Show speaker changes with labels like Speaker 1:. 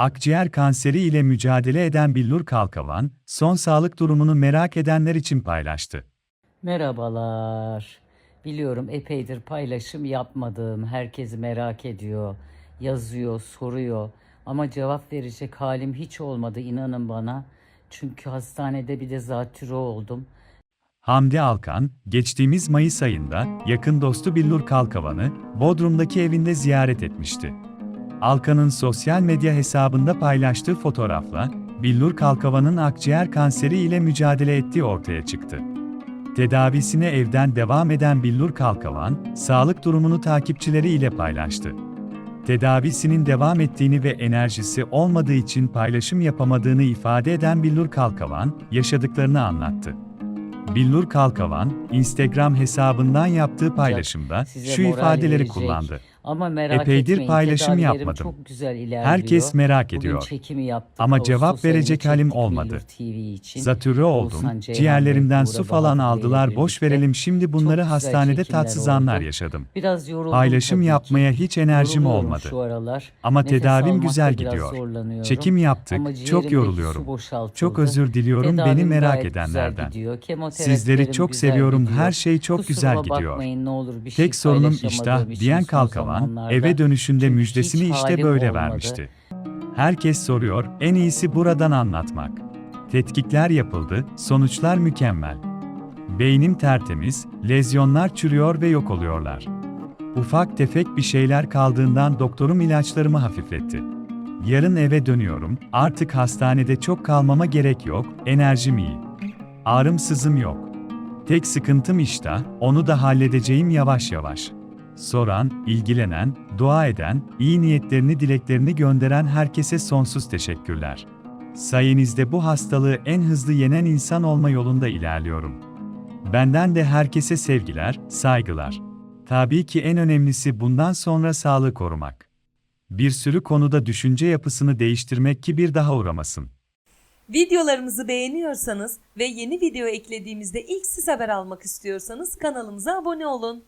Speaker 1: Akciğer kanseri ile mücadele eden Billur Kalkavan, son sağlık durumunu merak edenler için paylaştı.
Speaker 2: Merhabalar. Biliyorum epeydir paylaşım yapmadığım, herkes merak ediyor, yazıyor, soruyor. Ama cevap verecek halim hiç olmadı inanın bana. Çünkü hastanede bir de zatürre oldum.
Speaker 1: Hamdi Alkan, geçtiğimiz Mayıs ayında yakın dostu Billur Kalkavan'ı Bodrum'daki evinde ziyaret etmişti. Alkan'ın sosyal medya hesabında paylaştığı fotoğrafla Billur Kalkavan'ın akciğer kanseri ile mücadele ettiği ortaya çıktı. Tedavisine evden devam eden Billur Kalkavan, sağlık durumunu takipçileri ile paylaştı. Tedavisinin devam ettiğini ve enerjisi olmadığı için paylaşım yapamadığını ifade eden Billur Kalkavan, yaşadıklarını anlattı. Billur Kalkavan, Instagram hesabından yaptığı paylaşımda
Speaker 2: Size
Speaker 1: şu ifadeleri
Speaker 2: verecek.
Speaker 1: kullandı.
Speaker 2: Ama merak
Speaker 1: Epeydir
Speaker 2: etmeyin,
Speaker 1: paylaşım
Speaker 2: tedavilerim
Speaker 1: yapmadım.
Speaker 2: Çok güzel ilerliyor.
Speaker 1: Herkes merak
Speaker 2: Bugün
Speaker 1: ediyor.
Speaker 2: çekimi yaptık.
Speaker 1: Ama
Speaker 2: Ağustos
Speaker 1: cevap verecek halim
Speaker 2: çektik
Speaker 1: olmadı.
Speaker 2: TV için.
Speaker 1: Zatürre oldum,
Speaker 2: Oğuzhan Ceyhan
Speaker 1: ciğerlerimden su falan
Speaker 2: Bey'le
Speaker 1: aldılar boş
Speaker 2: birlikte
Speaker 1: verelim şimdi bunları
Speaker 2: güzel
Speaker 1: hastanede
Speaker 2: çekimler
Speaker 1: tatsız anlar
Speaker 2: oldu.
Speaker 1: yaşadım.
Speaker 2: Biraz yoruldum
Speaker 1: Paylaşım
Speaker 2: tabii ki.
Speaker 1: yapmaya hiç enerjim
Speaker 2: Yoruluyorum
Speaker 1: olmadı.
Speaker 2: Şu aralar.
Speaker 1: Ama
Speaker 2: Nefes
Speaker 1: tedavim
Speaker 2: almakta
Speaker 1: güzel
Speaker 2: biraz
Speaker 1: gidiyor.
Speaker 2: zorlanıyorum.
Speaker 1: Çekim yaptık,
Speaker 2: Ama
Speaker 1: çok
Speaker 2: ciğerimdeki su
Speaker 1: yoruluyorum.
Speaker 2: boşaltıldı.
Speaker 1: Çok özür diliyorum
Speaker 2: Tedavim
Speaker 1: beni merak
Speaker 2: gayet güzel
Speaker 1: edenlerden.
Speaker 2: gidiyor. Kemoterapilerim
Speaker 1: Sizleri çok
Speaker 2: güzel
Speaker 1: seviyorum,
Speaker 2: gidiyor.
Speaker 1: her şey çok güzel gidiyor.
Speaker 2: bakmayın, ne olur bir şey
Speaker 1: Tek sorunum
Speaker 2: paylaşamadığım
Speaker 1: iştah
Speaker 2: için
Speaker 1: diyen
Speaker 2: son zamanlarda.
Speaker 1: eve dönüşünde müjdesini işte böyle
Speaker 2: olmadı.
Speaker 1: vermişti. Herkes soruyor, en iyisi buradan anlatmak. Tetkikler yapıldı, sonuçlar mükemmel. Beynim tertemiz, lezyonlar çürüyor ve yok oluyorlar. Ufak tefek bir şeyler kaldığından doktorum ilaçlarımı hafifletti. Yarın eve dönüyorum, artık hastanede çok kalmama gerek yok, enerjim iyi. Ağrım sızım yok. Tek sıkıntım iştah, onu da halledeceğim yavaş yavaş. Soran, ilgilenen, dua eden, iyi niyetlerini dileklerini gönderen herkese sonsuz teşekkürler. Sayenizde bu hastalığı en hızlı yenen insan olma yolunda ilerliyorum. Benden de herkese sevgiler, saygılar. Tabii ki en önemlisi bundan sonra sağlığı korumak. Bir sürü konuda düşünce yapısını değiştirmek ki bir daha uğramasın.
Speaker 3: Videolarımızı beğeniyorsanız ve yeni video eklediğimizde ilk siz haber almak istiyorsanız kanalımıza abone olun.